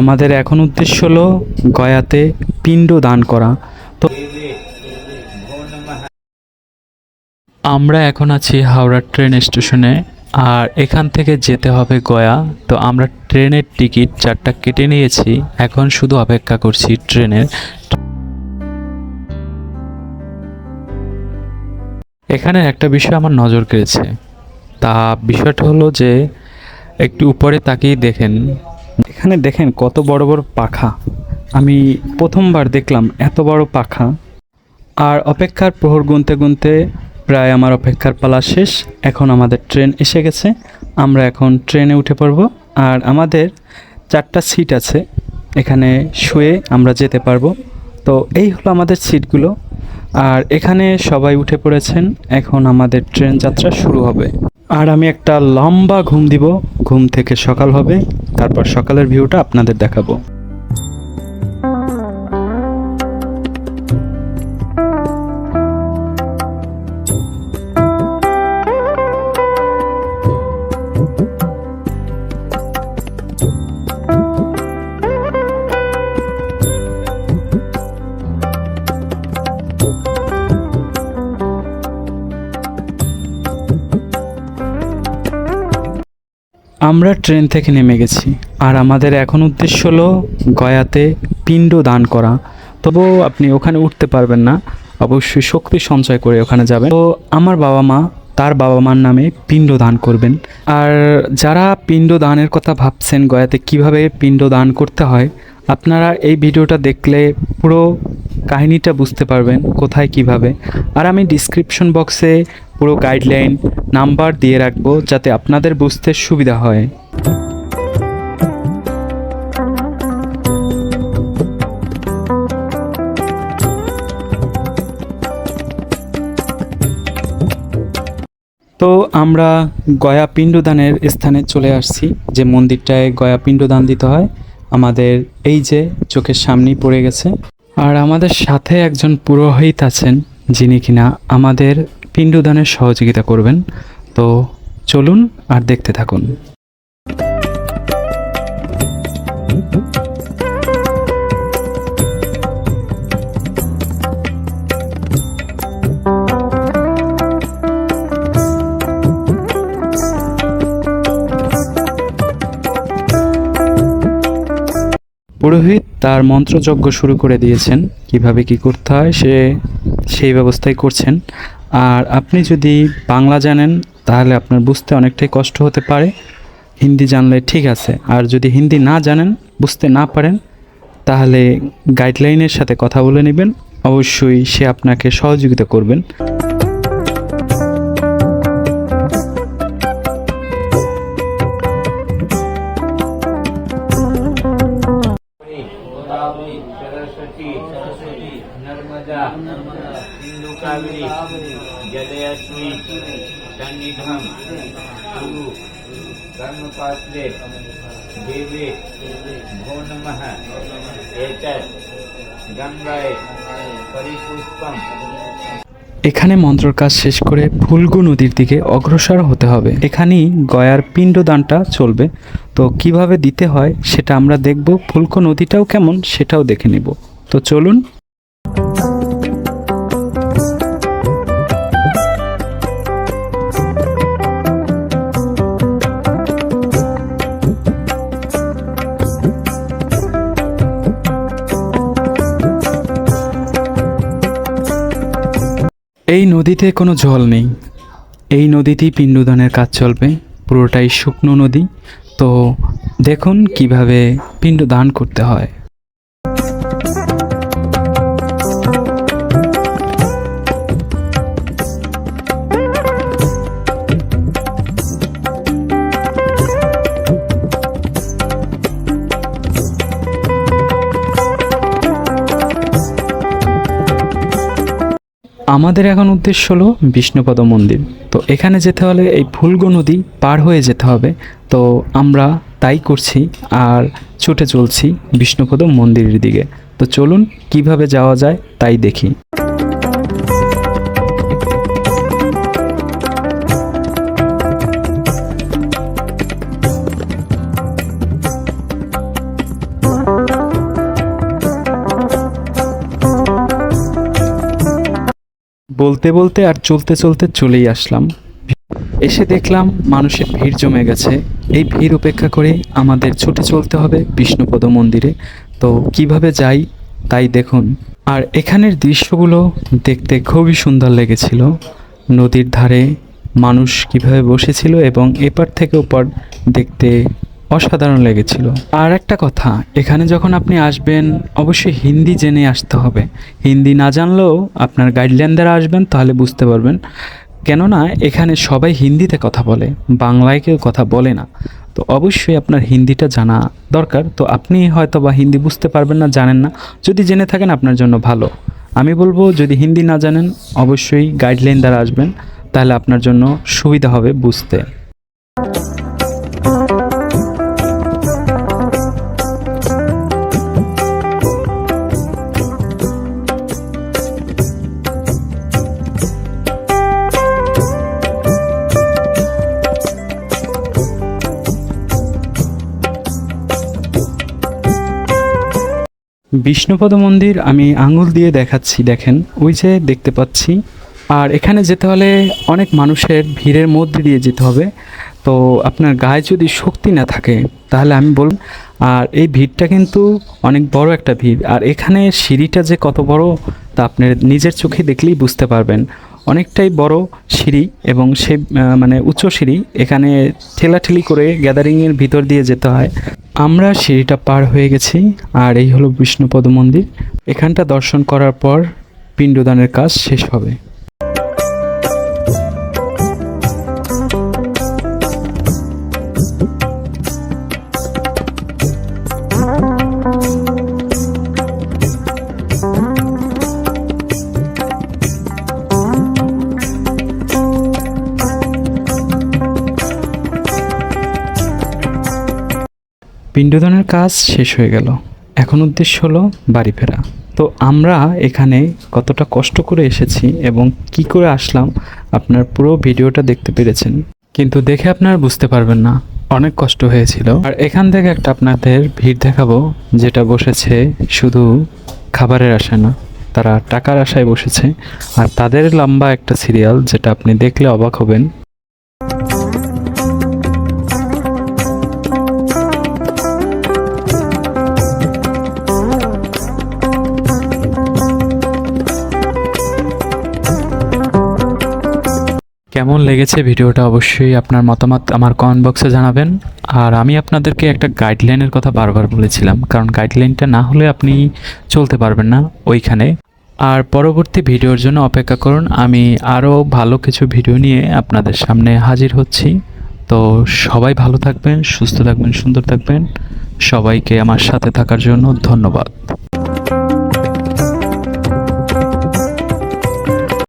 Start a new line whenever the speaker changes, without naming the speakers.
আমাদের এখন উদ্দেশ্য হলো গয়াতে পিণ্ড দান করা। তো আমরা এখন আছি হাওড়া ট্রেন স্টেশনে, আর এখান থেকে যেতে হবে গয়া। তো আমরা ট্রেনের টিকিট চারটা কেটে নিয়েছি, এখন শুধু অপেক্ষা করছি ট্রেনের। এখানে একটা বিষয় আমার নজর কেড়েছে। তা বিষয়টা হলো যে একটু উপরে তাকিয়ে দেখেন। এখানে দেখেন কত বড় বড় পাখা। আমি প্রথমবার দেখলাম এত বড় পাখা। আর অপেক্ষার প্রহর গুনতে গুনতে প্রায় আমার অপেক্ষার পালা শেষ। এখন আমাদের ট্রেন এসে গেছে। আমরা এখন ট্রেনে উঠে পড়ব। আর আমাদের চারটা সিট আছে। এখানে শুয়ে আমরা যেতে পারব। তো এই হলো আমাদের সিটগুলো। আর এখানে সবাই উঠে পড়েছেন। এখন আমাদের ট্রেন যাত্রা শুরু হবে। আর আমি একটা লম্বা ঘুম দিব। ঘুম থেকে সকাল হবে। তারপর সকালের ভিউটা আপনাদের দেখাবো। আমরা ট্রেন থেকে নেমে গেছি। আর আমাদের এখন উদ্দেশ্য হলো গয়াতে পিণ্ড দান করা। তবুও আপনি ওখানে উঠতে পারবেন না। অবশ্যই শক্তি সঞ্চয় করে ওখানে যাবেন। তো আমার বাবা মা, তার বাবা মার নামে পিণ্ড দান করবেন। আর যারা পিণ্ড দানের কথা ভাবছেন গয়াতে কীভাবে পিণ্ড দান করতে হয়, আপনারা এই ভিডিওটা দেখলে পুরো কাহিনীটা বুঝতে পারবেন কোথায় কীভাবে। আর আমি ডিসক্রিপশন বক্সে পুরো গাইডলাইন নাম্বার দিয়ে রাখব যাতে আপনাদের বুঝতে সুবিধা হয়। তো আমরা গয়া পিণ্ডদানের স্থানে চলে আসছি, যে মন্দিরটায় গয়া পিণ্ডদান দিতে হয়। আমাদের এই যে চোখের সামনেই পড়ে গেছে। আর আমাদের সাথে একজন পুরোহিত আছেন, যিনি কিনা আমাদের পিণ্ডদানের সহযোগিতা করবেন। তো চলুন আর দেখতে থাকুন। পুরোহিত তার মন্ত্রযজ্ঞ শুরু করে দিয়েছেন। কীভাবে কি করতে হয় সে সেই ব্যবস্থাই করছেন। আর আপনি যদি বাংলা জানেন, তাহলে আপনার বুঝতে অনেকটাই কষ্ট হতে পারে। হিন্দি জানলে ঠিক আছে। আর যদি হিন্দি না জানেন, বুঝতে না পারেন, তাহলে গাইডলাইনের সাথে কথা বলে নেবেন। অবশ্যই সে আপনাকে সহযোগিতা করবেন। এখানে মন্ত্রর কাজ শেষ করে ফুলগু নদীর দিকে অগ্রসর হতে হবে। এখানেই গয়ার পিণ্ডদানটা চলবে। তো কীভাবে দিতে হয় সেটা আমরা দেখব। ফুলকো নদীটাও কেমন সেটাও দেখে নেব। তো চলুন নদীতে কোনো জল নেই। এই নদীতেই পিণ্ডদানের কাজ চলবে, পুরোটাই শুকনো নদী। তো দেখুন কীভাবে পিণ্ডদান করতে হয়। আমাদের এখন উদ্দেশ্য হলো বিষ্ণুপদ মন্দির। তো এখানে যেতে হলে এই ফুলগো নদী পার হয়ে যেতে হবে। তো আমরা তাই করছি আর ছুটে চলছি বিষ্ণুপদ মন্দিরের দিকে। তো চলুন কীভাবে যাওয়া যায় তাই দেখি। বলতে বলতে আর চলতে চলতে চলেই আসলাম। এসে দেখলাম মানুষের ভিড় জমে গেছে। এই ভিড় উপেক্ষা করে আমাদের ছুটে চলতে হবে বিষ্ণুপদ মন্দিরে। তো কীভাবে যাই, তাই দেখুন। আর এখানের দৃশ্যগুলো দেখতে খুবই সুন্দর লেগেছিল। নদীর ধারে মানুষ কীভাবে বসেছিল এবং এপার থেকে ওপার দেখতে অসাধারণ লেগেছিল। আর একটা কথা, এখানে যখন আপনি আসবেন, অবশ্যই হিন্দি জেনে আসতে হবে। হিন্দি না জানলেও আপনার গাইডলাইন দ্বারা আসবেন, তাহলে বুঝতে পারবেন। কেননা, এখানে সবাই হিন্দিতে কথা বলে, বাংলায় কেউ কথা বলে না। তো অবশ্যই আপনার হিন্দিটা জানা দরকার। তো আপনি হয়তো বা হিন্দি বুঝতে পারবেন না, জানেন না। যদি জেনে থাকেন, আপনার জন্য ভালো। আমি বলব, যদি হিন্দি না জানেন, অবশ্যই গাইডলাইন দ্বারা আসবেন, তাহলে আপনার জন্য সুবিধা হবে বুঝতে। বিষ্ণুপদ মন্দির আমি আঙুল দিয়ে দেখাচ্ছি, দেখেন, ওই যে দেখতে পাচ্ছি। আর এখানে যেতে হলে অনেক মানুষের ভিড়ের মধ্যে দিয়ে যেতে হবে। তো আপনার গায়ে যদি শক্তি না থাকে, তাহলে আমি বলব, আর এই ভিড়টা কিন্তু অনেক বড় একটা ভিড়। আর এখানে সিঁড়িটা যে কত বড়, তা আপনার নিজের চোখে দেখলেই বুঝতে পারবেন। অনেকটাই বড় সিঁড়ি এবং সে মানে উচ্চ সিঁড়ি, এখানে ঠেলাঠেলি করে গ্যাদারিংয়ের ভিতর দিয়ে যেতে হয়। আমরা সিঁড়িটা পার হয়ে গেছি, আর এই হলো বিষ্ণুপদ মন্দির। এখানটা দর্শন করার পর পিণ্ডদানের কাজ শেষ হবে। পিণ্ডদানের কাজ শেষ হয়ে গেল। এখন উদ্দেশ্য হলো বাড়ি ফেরা। তো আমরা এখানে কতটা কষ্ট করে এসেছি এবং কি করে আসলাম আপনার পুরো ভিডিওটা দেখতে পেরেছেন। কিন্তু দেখে আপনার বুঝতে পারবেন না, অনেক কষ্ট হয়েছিল। আর এখান থেকে একটা আপনাদের ভিড় দেখাবো, যেটা বসেছে শুধু খাবারের আশায় না, তারা টাকার আশায় বসেছে। আর তাদের লম্বা একটা সিরিয়াল, যেটা আপনি দেখলে অবাক হবেন। কেমন লেগেছে ভিডিওটা অবশ্যই আপনার মতামত আমার কমেন্ট বক্সে জানাবেন। আর আমি আপনাদেরকে একটা গাইডলাইনের কথা বারবার বলেছিলাম, কারণ গাইডলাইনটা না হলে আপনি চলতে পারবেন না ওইখানে। আর পরবর্তী ভিডিওর জন্য অপেক্ষা করুন, আমি আরও ভালো কিছু ভিডিও নিয়ে আপনাদের সামনে হাজির হচ্ছি। তো সবাই ভালো থাকবেন, সুস্থ থাকবেন, সুন্দর থাকবেন। সবাইকে আমার সাথে থাকার জন্য ধন্যবাদ।